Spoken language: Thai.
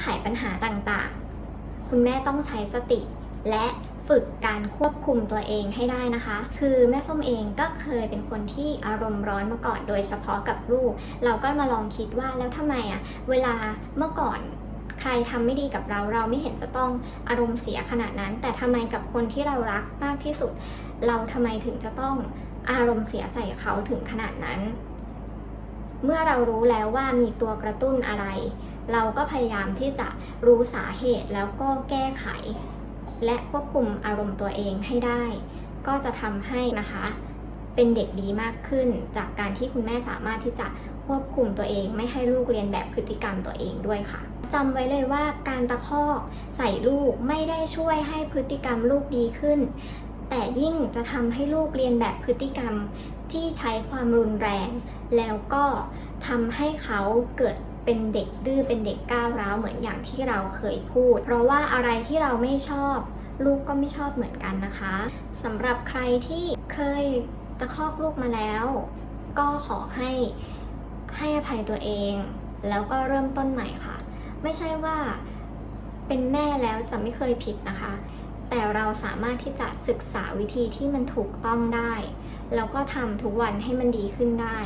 ไขปัญหาต่างๆ คุณแม่ต้องใช้สติ และฝึกการควบคุมตัวเองให้ได้นะคะ คือแม่ส้มเองก็เคยเป็นคนที่อารมณ์ร้อนมาก่อน โดยเฉพาะกับลูก เราก็มาลองคิดว่าแล้วทำไมอะ เวลาเมื่อก่อนใครทำไม่ดีกับเราเราไม่เห็นจะต้องอารมณ์เสียขนาดนั้น แต่ทำไมกับคนที่เรารักมากที่สุด เราทำไมถึงจะต้องอารมณ์เสียใส่เขาถึงขนาดนั้น เมื่อเรารู้แล้วว่ามีตัวกระตุ้นอะไร เราก็พยายามที่จะรู้สาเหตุแล้วก็แก้ไข และควบคุมอารมณ์ตัวเองให้ได้ ก็จะทำให้นะคะเป็นเด็กดีมากขึ้น จากการที่คุณแม่สามารถที่จะควบคุมตัวเองไม่ให้ลูกเรียนแบบพฤติกรรมตัวเองด้วยค่ะจำไว้เลยว่าการตะคอกใส่ลูกไม่ได้ช่วยให้พฤติกรรมลูกดีขึ้น แต่ยิ่งจะทำให้ลูกเรียนแบบพฤติกรรมที่ใช้ความรุนแรง แล้วก็ทำให้เขาเกิด เป็นเด็กดื้อเป็นเด็กก้าวร้าวเหมือนอย่างที่เราเคยพูด เพราะว่าอะไรที่เราไม่ชอบ ลูกก็ไม่ชอบเหมือนกันนะคะสำหรับใครที่เคยตะคอกลูกมาแล้ว ก็ขอให้ให้อภัยตัวเอง แล้วก็เริ่มต้นใหม่ค่ะ ไม่ใช่ว่าเป็นแม่แล้วจะไม่เคยผิดนะคะ แต่เราสามารถที่จะศึกษาวิธีที่มันถูกต้องได้ แล้วก็ทำทุกวันให้มันดีขึ้นได้